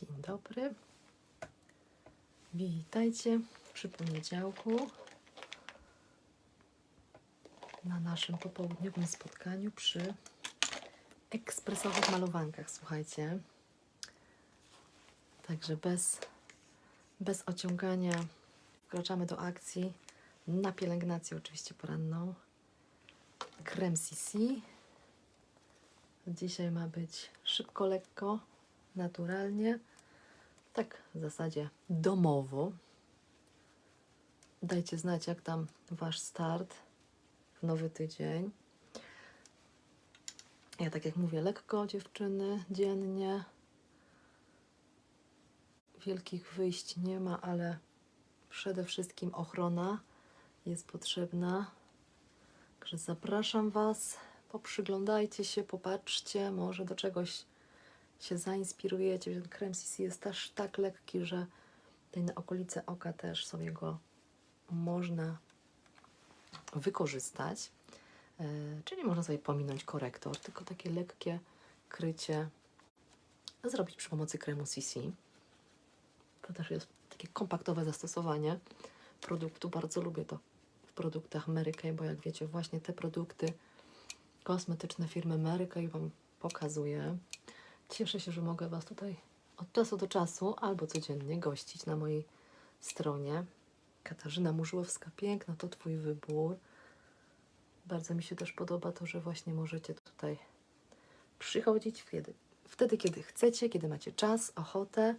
Dzień dobry. Witajcie przy poniedziałku na naszym popołudniowym spotkaniu przy ekspresowych malowankach. Słuchajcie. Także bez, bez ociągania wkraczamy do akcji na pielęgnację oczywiście poranną. Creme CC. Dzisiaj ma być szybko, lekko, naturalnie. Tak w zasadzie domowo. Dajcie znać, jak tam Wasz start w nowy tydzień. Ja tak jak mówię, lekko dziewczyny, dziennie. Wielkich wyjść nie ma, ale przede wszystkim ochrona jest potrzebna. Także zapraszam Was, poprzyglądajcie się, popatrzcie, może do czegoś się zainspirujecie. Ten krem CC jest też tak lekki, że tutaj na okolice oka też sobie go można wykorzystać. E, czyli można sobie pominąć korektor, tylko takie lekkie krycie zrobić przy pomocy kremu CC. To też jest takie kompaktowe zastosowanie produktu. Bardzo lubię to w produktach Mary Kay, bo jak wiecie, właśnie te produkty kosmetyczne firmy Mary Kay Wam pokazuję. Cieszę się, że mogę Was tutaj od czasu do czasu albo codziennie gościć na mojej stronie. Katarzyna Murzłowska, piękna, to Twój wybór. Bardzo mi się też podoba to, że właśnie możecie tutaj przychodzić wtedy, wtedy kiedy chcecie, kiedy macie czas, ochotę.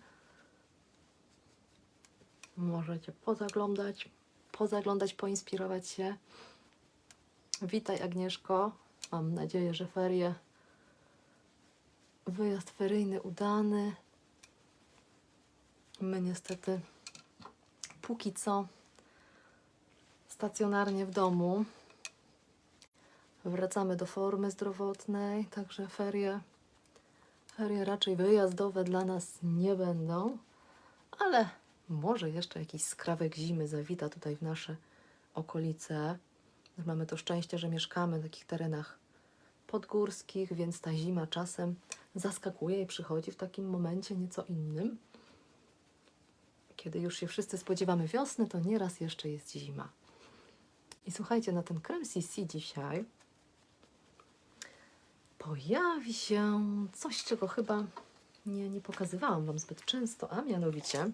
Możecie pozaglądać, pozaglądać, poinspirować się. Witaj Agnieszko. Mam nadzieję, że ferie, wyjazd feryjny udany. My niestety póki co stacjonarnie w domu. Wracamy do formy zdrowotnej, także ferie, ferie raczej wyjazdowe dla nas nie będą, ale może jeszcze jakiś skrawek zimy zawita tutaj w nasze okolice. Mamy to szczęście, że mieszkamy w takich terenach podgórskich, więc ta zima czasem zaskakuje i przychodzi w takim momencie nieco innym. Kiedy już się wszyscy spodziewamy wiosny, to nieraz jeszcze jest zima. I słuchajcie, na ten krem CC dzisiaj pojawi się coś, czego chyba nie, nie pokazywałam Wam zbyt często, a mianowicie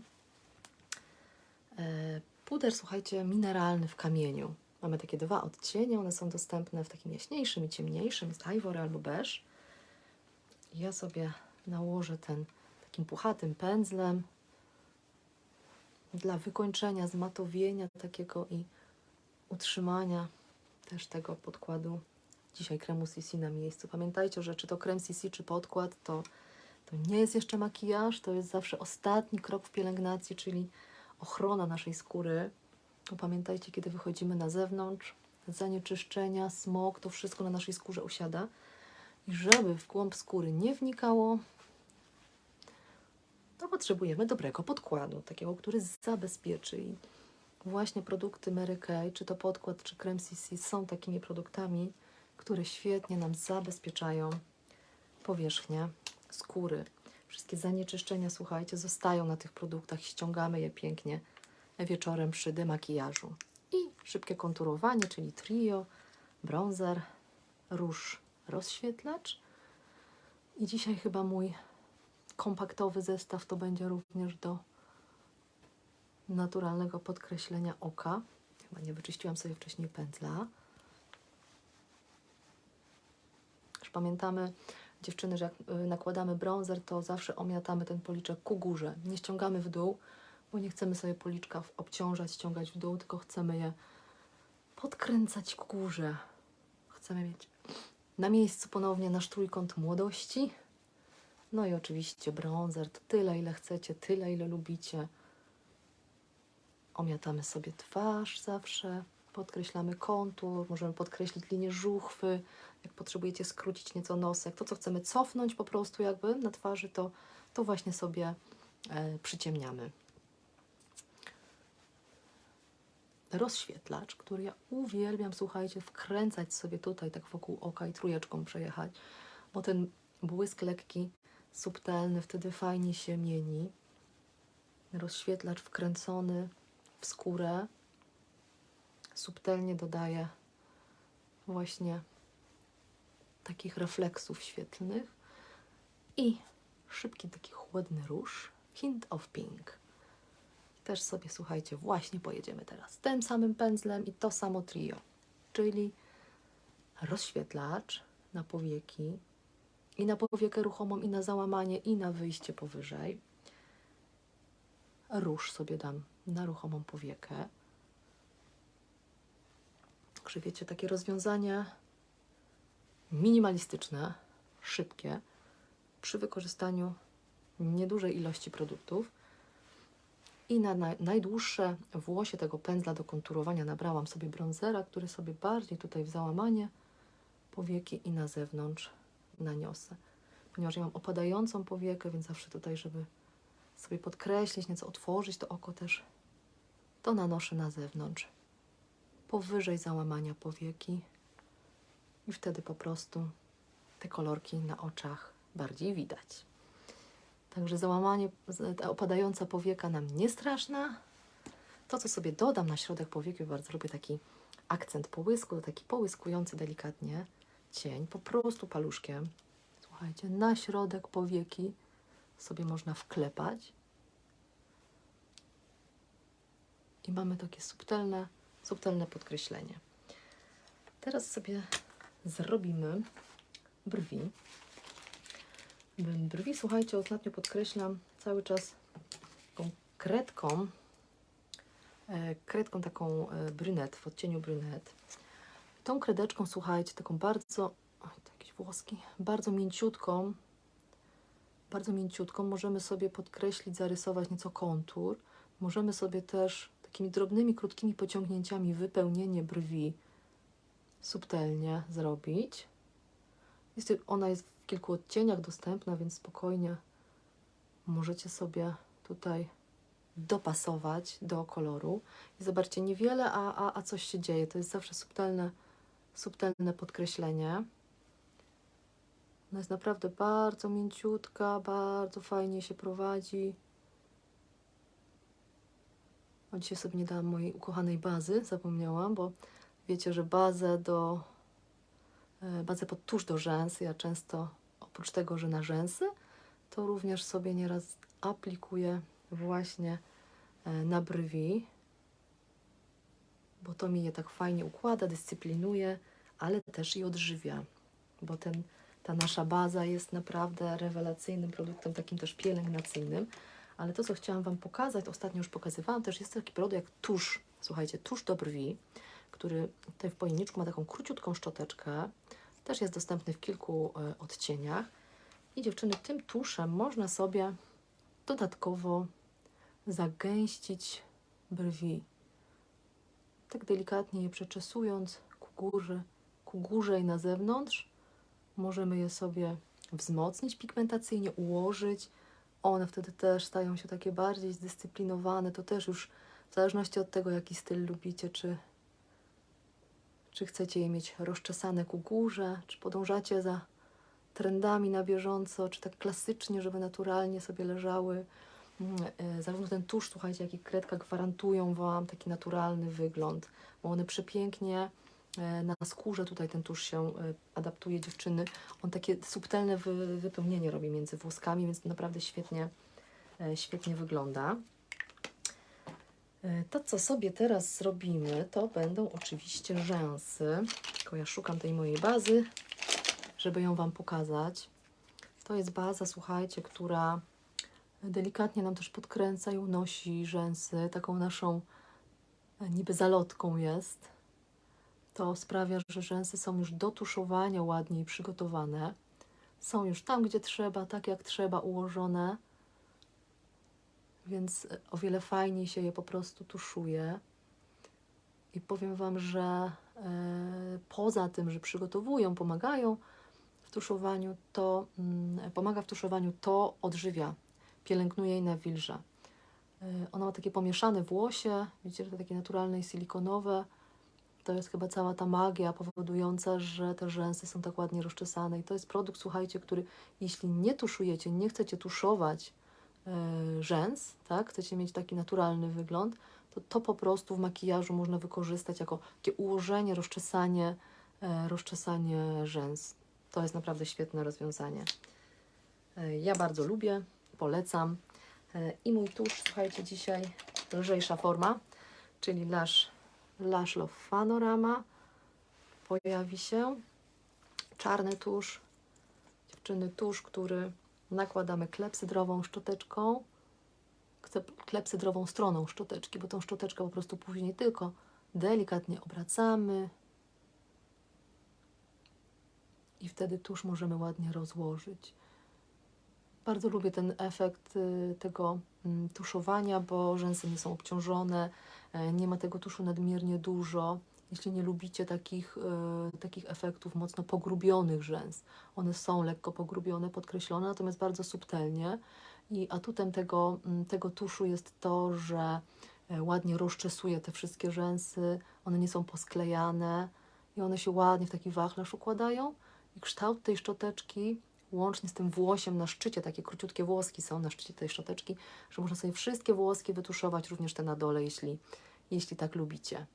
e, puder, słuchajcie, mineralny w kamieniu. Mamy takie dwa odcienie, one są dostępne w takim jaśniejszym i ciemniejszym, jest ivory albo beige. Ja sobie nałożę ten takim puchatym pędzlem dla wykończenia, zmatowienia takiego i utrzymania też tego podkładu. Dzisiaj kremu CC na miejscu. Pamiętajcie, że czy to krem CC, czy podkład, to, to nie jest jeszcze makijaż, to jest zawsze ostatni krok w pielęgnacji, czyli ochrona naszej skóry. Pamiętajcie, kiedy wychodzimy na zewnątrz, zanieczyszczenia, smog, to wszystko na naszej skórze usiada. I żeby w głąb skóry nie wnikało, to potrzebujemy dobrego podkładu, takiego, który zabezpieczy. I właśnie produkty Mary Kay, czy to podkład, czy krem CC są takimi produktami, które świetnie nam zabezpieczają powierzchnię skóry. Wszystkie zanieczyszczenia, słuchajcie, zostają na tych produktach, ściągamy je pięknie wieczorem przy demakijażu. I szybkie konturowanie, czyli trio, bronzer, róż, rozświetlacz. I dzisiaj chyba mój kompaktowy zestaw to będzie również do naturalnego podkreślenia oka. Chyba nie wyczyściłam sobie wcześniej pędzla. Już pamiętamy, dziewczyny, że jak y, nakładamy bronzer, to zawsze omiatamy ten policzek ku górze. Nie ściągamy w dół, bo nie chcemy sobie policzka obciążać, ściągać w dół, tylko chcemy je podkręcać ku górze. Chcemy mieć na miejscu ponownie nasz trójkąt młodości. No i oczywiście bronzer, to tyle ile chcecie, tyle ile lubicie. Omiatamy sobie twarz zawsze, podkreślamy kontur, możemy podkreślić linię żuchwy, jak potrzebujecie skrócić nieco nosek. To, co chcemy cofnąć po prostu jakby na twarzy, to, to właśnie sobie e, przyciemniamy. Rozświetlacz, który ja uwielbiam, słuchajcie, wkręcać sobie tutaj tak wokół oka i trójeczką przejechać, bo ten błysk lekki subtelny, wtedy fajnie się mieni. Rozświetlacz wkręcony w skórę subtelnie dodaje właśnie takich refleksów świetlnych i szybki taki chłodny róż Hint of Pink. Też sobie, słuchajcie, właśnie pojedziemy teraz tym samym pędzlem i to samo trio, czyli rozświetlacz na powieki i na powiekę ruchomą, i na załamanie, i na wyjście powyżej. Róż sobie dam na ruchomą powiekę. Także wiecie, takie rozwiązanie minimalistyczne, szybkie, przy wykorzystaniu niedużej ilości produktów. I na naj, najdłuższe włosie tego pędzla do konturowania nabrałam sobie bronzera, który sobie bardziej tutaj w załamanie powieki i na zewnątrz naniosę. Ponieważ ja mam opadającą powiekę, więc zawsze tutaj, żeby sobie podkreślić, nieco otworzyć to oko też, to nanoszę na zewnątrz, powyżej załamania powieki i wtedy po prostu te kolorki na oczach bardziej widać. Także załamanie, ta opadająca powieka nam nie straszna. To, co sobie dodam na środek powieki, bardzo lubię taki akcent połysku, taki połyskujący delikatnie cień, po prostu paluszkiem. Słuchajcie, na środek powieki sobie można wklepać. I mamy takie subtelne, subtelne podkreślenie. Teraz sobie zrobimy brwi. Brwi, słuchajcie, ostatnio podkreślam cały czas taką kredką, e, kredką taką e, brynet, w odcieniu brynet. Tą kredeczką, słuchajcie, taką bardzo, oj, to jakiś włoski, bardzo mięciutką, bardzo mięciutką możemy sobie podkreślić, zarysować nieco kontur. Możemy sobie też takimi drobnymi, krótkimi pociągnięciami wypełnienie brwi subtelnie zrobić. Jest, ona jest kilku odcieniach dostępna, więc spokojnie możecie sobie tutaj dopasować do koloru. I zobaczcie, niewiele, a, a, a coś się dzieje. To jest zawsze subtelne, subtelne podkreślenie. Ona jest naprawdę bardzo mięciutka, bardzo fajnie się prowadzi. O, dzisiaj sobie nie dałam mojej ukochanej bazy, zapomniałam, bo wiecie, że bazę do bazę pod tusz do rzęs. Ja często oprócz tego, że na rzęsy, to również sobie nieraz aplikuję właśnie e, na brwi, bo to mi je tak fajnie układa, dyscyplinuje, ale też i odżywia, bo ten, ta nasza baza jest naprawdę rewelacyjnym produktem, takim też pielęgnacyjnym. Ale to, co chciałam Wam pokazać, ostatnio już pokazywałam, też jest taki produkt jak tusz. Słuchajcie, tusz do brwi który tutaj w pojemniczku ma taką króciutką szczoteczkę. Też jest dostępny w kilku e, odcieniach. I dziewczyny, tym tuszem można sobie dodatkowo zagęścić brwi. Tak delikatnie je przeczesując ku górze, ku górze i na zewnątrz, możemy je sobie wzmocnić pigmentacyjnie, ułożyć. One wtedy też stają się takie bardziej zdyscyplinowane. To też już w zależności od tego, jaki styl lubicie, czy czy chcecie je mieć rozczesane ku górze, czy podążacie za trendami na bieżąco, czy tak klasycznie, żeby naturalnie sobie leżały. Mm, e, zarówno ten tusz, słuchajcie, jak i kredka gwarantują Wam taki naturalny wygląd, bo one przepięknie e, na skórze tutaj ten tusz się e, adaptuje dziewczyny. On takie subtelne wypełnienie robi między włoskami, więc naprawdę świetnie, świetnie wygląda. E, to, co sobie teraz zrobimy, to będą oczywiście rzęsy. Tylko ja szukam tej mojej bazy, żeby ją Wam pokazać. To jest baza, słuchajcie, która delikatnie nam też podkręca i unosi rzęsy. Taką naszą e, niby zalotką jest. To sprawia, że rzęsy są już do tuszowania ładniej przygotowane. Są już tam, gdzie trzeba, tak jak trzeba ułożone więc o wiele fajniej się je po prostu tuszuje. I powiem Wam, że e, poza tym, że przygotowują, pomagają w tuszowaniu, to mm, pomaga w tuszowaniu, to odżywia, pielęgnuje i nawilża. E, ona ma takie pomieszane włosie, widzicie, że to takie naturalne i silikonowe. To jest chyba cała ta magia powodująca, że te rzęsy są tak ładnie rozczesane. I to jest produkt, słuchajcie, który jeśli nie tuszujecie, nie chcecie tuszować e, rzęs, tak, chcecie mieć taki naturalny wygląd, to to po prostu w makijażu można wykorzystać jako takie ułożenie, rozczesanie, e, rozczesanie rzęs. To jest naprawdę świetne rozwiązanie. E, Ja bardzo lubię, polecam. E, I mój tusz, słuchajcie, dzisiaj lżejsza forma, czyli Lash, Lash Love Panorama. Pojawi się czarny tusz, dziewczyny, tusz, który nakładamy klepsydrową szczoteczką, klepsydrową stroną szczoteczki, bo tą szczoteczkę po prostu później tylko delikatnie obracamy i wtedy tusz możemy ładnie rozłożyć. Bardzo lubię ten efekt y, tego mm, tuszowania, bo rzęsy nie są obciążone, e, nie ma tego tuszu nadmiernie dużo. Jeśli nie lubicie takich, y, takich efektów mocno pogrubionych rzęs, one są lekko pogrubione, podkreślone, natomiast bardzo subtelnie. I atutem tego, mm, tego tuszu jest to, że e, ładnie rozczesuje te wszystkie rzęsy, one nie są posklejane i one się ładnie w taki wachlarz układają. I kształt tej szczoteczki, łącznie z tym włosiem na szczycie, takie króciutkie włoski są na szczycie tej szczoteczki, że można sobie wszystkie włoski wytuszować, również te na dole, jeśli, jeśli tak lubicie.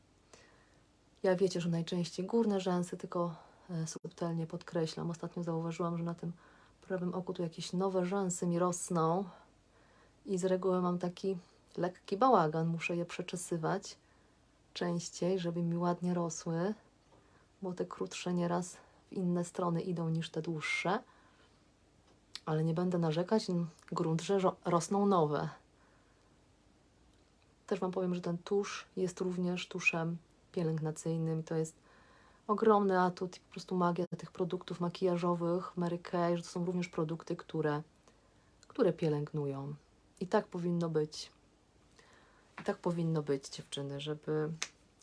Ja wiecie, że najczęściej górne rzęsy, tylko e, subtelnie podkreślam. Ostatnio zauważyłam, że na tym prawym oku tu jakieś nowe rzęsy mi rosną i z reguły mam taki lekki bałagan. Muszę je przeczesywać częściej, żeby mi ładnie rosły, bo te krótsze nieraz w inne strony idą niż te dłuższe. Ale nie będę narzekać, grunt, że ro- rosną nowe. Też Wam powiem, że ten tusz jest również tuszem pielęgnacyjnym. To jest ogromny atut i po prostu magia tych produktów makijażowych Mary Kay, że to są również produkty, które, które pielęgnują. I tak powinno być. I tak powinno być, dziewczyny, żeby,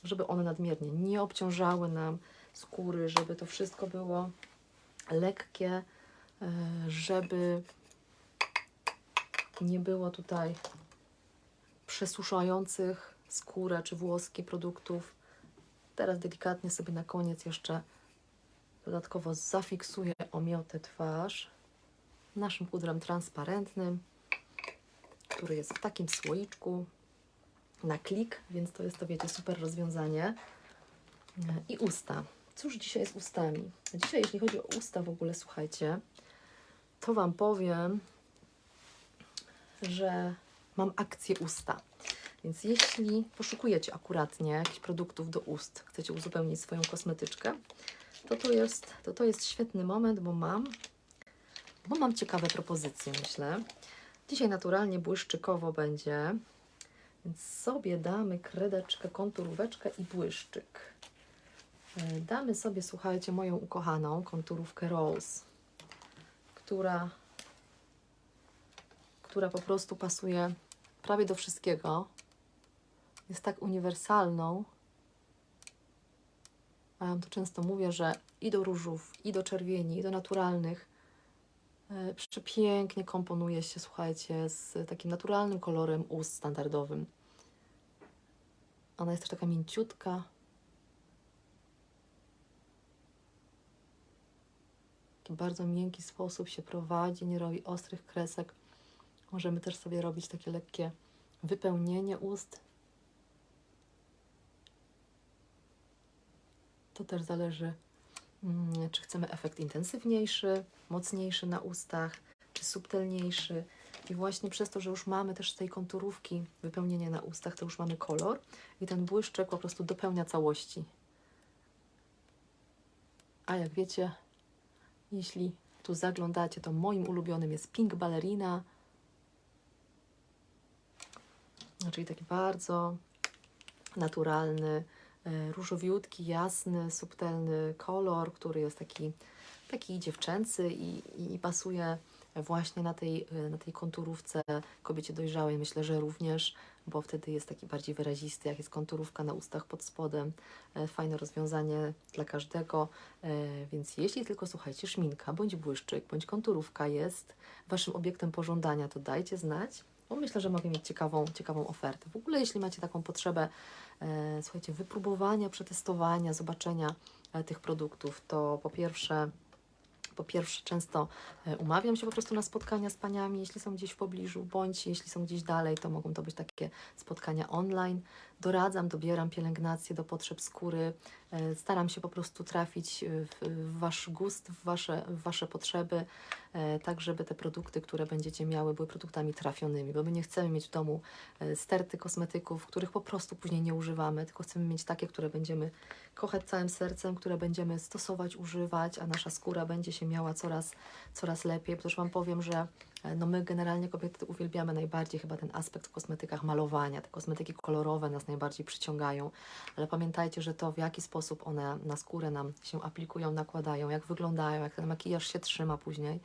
żeby one nadmiernie nie obciążały nam skóry, żeby to wszystko było lekkie, e, żeby nie było tutaj przesuszających skórę czy włoski produktów. Teraz delikatnie sobie na koniec jeszcze dodatkowo zafiksuję omiotę twarz naszym pudrem transparentnym, który jest w takim słoiczku na klik, więc to jest to, wiecie, super rozwiązanie. I usta. Cóż dzisiaj z ustami? Dzisiaj, jeśli chodzi o usta w ogóle, słuchajcie, to Wam powiem, że mam akcję usta. Więc jeśli poszukujecie akuratnie jakichś produktów do ust, chcecie uzupełnić swoją kosmetyczkę, to to jest, to to jest świetny moment, bo mam, bo mam ciekawe propozycje, myślę. Dzisiaj naturalnie błyszczykowo będzie, więc sobie damy kredeczkę, konturóweczkę i błyszczyk. E, Damy sobie, słuchajcie, moją ukochaną konturówkę Rose, która, która po prostu pasuje prawie do wszystkiego. Jest tak uniwersalną. A ja to często mówię, że i do różów, i do czerwieni, i do naturalnych e, przepięknie komponuje się, słuchajcie, z takim naturalnym kolorem ust standardowym. Ona jest też taka mięciutka. W taki bardzo miękki sposób się prowadzi, nie robi ostrych kresek. Możemy też sobie robić takie lekkie wypełnienie ust. To też zależy, mm, czy chcemy efekt intensywniejszy, mocniejszy na ustach, czy subtelniejszy. I właśnie przez to, że już mamy też z tej konturówki wypełnienie na ustach, to już mamy kolor i ten błyszczek po prostu dopełnia całości. A jak wiecie, jeśli tu zaglądacie, to moim ulubionym jest Pink Ballerina, czyli taki bardzo naturalny, różowiutki, jasny, subtelny kolor, który jest taki, taki dziewczęcy i, i, i pasuje właśnie na tej, e, na tej konturówce kobiecie dojrzałej. Myślę, że również, bo wtedy jest taki bardziej wyrazisty, jak jest konturówka na ustach pod spodem. E, Fajne rozwiązanie dla każdego, E, więc jeśli tylko słuchajcie, szminka, bądź błyszczyk, bądź konturówka jest Waszym obiektem pożądania, to dajcie znać, bo myślę, że mogę mieć ciekawą, ciekawą ofertę. W ogóle jeśli macie taką potrzebę, e, słuchajcie, wypróbowania, przetestowania, zobaczenia e, tych produktów, to po pierwsze po pierwsze, często e, umawiam się po prostu na spotkania z paniami, jeśli są gdzieś w pobliżu, bądź jeśli są gdzieś dalej, to mogą to być takie spotkania online. Doradzam, dobieram pielęgnację do potrzeb skóry. E, Staram się po prostu trafić w, w Wasz gust, w wasze, w wasze potrzeby, e, tak żeby te produkty, które będziecie miały, były produktami trafionymi, bo my nie chcemy mieć w domu e, sterty kosmetyków, których po prostu później nie używamy, tylko chcemy mieć takie, które będziemy kochać całym sercem, które będziemy stosować, używać, a nasza skóra będzie się miała coraz, coraz lepiej. Bo też Wam powiem, że e, no my generalnie kobiety uwielbiamy najbardziej chyba ten aspekt w kosmetykach malowania. Te kosmetyki kolorowe nas najbardziej przyciągają, ale pamiętajcie, że to w jaki sposób one na skórę nam się aplikują, nakładają, jak wyglądają, jak ten makijaż się trzyma później,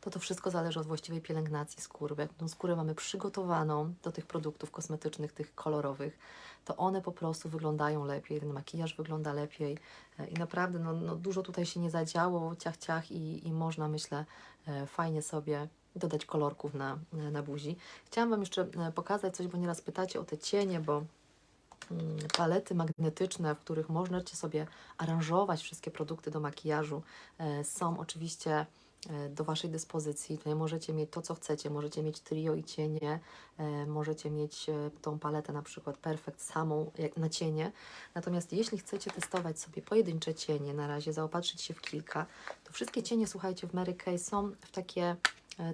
to to wszystko zależy od właściwej pielęgnacji skóry. Bo jak tą skórę mamy przygotowaną do tych produktów kosmetycznych, tych kolorowych, to one po prostu wyglądają lepiej, ten makijaż wygląda lepiej e, i naprawdę no, no, dużo tutaj się nie zadziało, ciach, ciach i, i można, myślę, e, fajnie sobie dodać kolorków na, na buzi. Chciałam Wam jeszcze e, pokazać coś, bo nieraz pytacie o te cienie, bo mm, palety magnetyczne, w których możecie sobie aranżować wszystkie produkty do makijażu, e, są oczywiście e, do Waszej dyspozycji. Tutaj możecie mieć to, co chcecie. Możecie mieć trio i cienie, możecie mieć tą paletę na przykład Perfect samą na cienie. Natomiast jeśli chcecie testować sobie pojedyncze cienie, na razie zaopatrzyć się w kilka, to wszystkie cienie, słuchajcie, w Mary Kay są w takie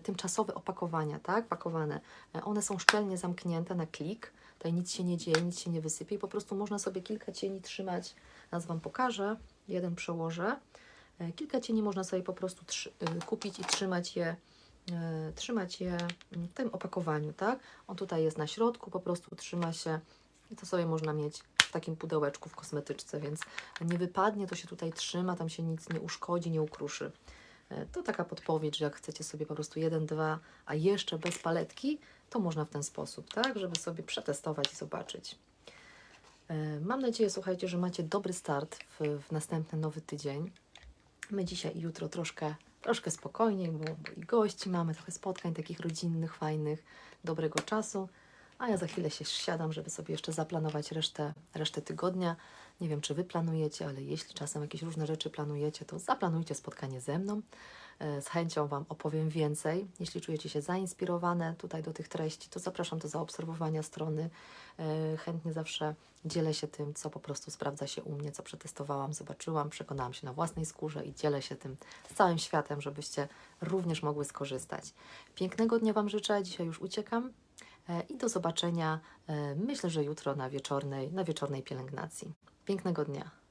tymczasowe opakowania, tak? Pakowane. E, One są szczelnie zamknięte na klik. Tutaj nic się nie dzieje, nic się nie wysypie po prostu można sobie kilka cieni trzymać. Raz Wam pokażę, jeden przełożę. E, Kilka cieni można sobie po prostu kupić i trzymać je, e, trzymać je w tym opakowaniu, tak? On tutaj jest na środku, po prostu trzyma się i to sobie można mieć w takim pudełeczku w kosmetyczce, więc nie wypadnie, to się tutaj trzyma, tam się nic nie uszkodzi, nie ukruszy. E, To taka podpowiedź, że jak chcecie sobie po prostu jeden, dwa, a jeszcze bez paletki, to można w ten sposób, tak? Żeby sobie przetestować i zobaczyć. E, Mam nadzieję, słuchajcie, że macie dobry start w, w następny nowy tydzień. My dzisiaj i jutro troszkę, troszkę spokojniej, bo, i gości mamy, trochę spotkań takich rodzinnych, fajnych, dobrego czasu. A ja za chwilę się siadam, żeby sobie jeszcze zaplanować resztę, resztę tygodnia. Nie wiem, czy Wy planujecie, ale jeśli czasem jakieś różne rzeczy planujecie, to zaplanujcie spotkanie ze mną. E, Z chęcią Wam opowiem więcej. Jeśli czujecie się zainspirowane tutaj do tych treści, to zapraszam do zaobserwowania strony. E, Chętnie zawsze dzielę się tym, co po prostu sprawdza się u mnie, co przetestowałam, zobaczyłam, przekonałam się na własnej skórze i dzielę się tym z całym światem, żebyście również mogły skorzystać. Pięknego dnia Wam życzę. Dzisiaj już uciekam i do zobaczenia. e, Myślę, że jutro na wieczornej, na wieczornej pielęgnacji. Pięknego dnia.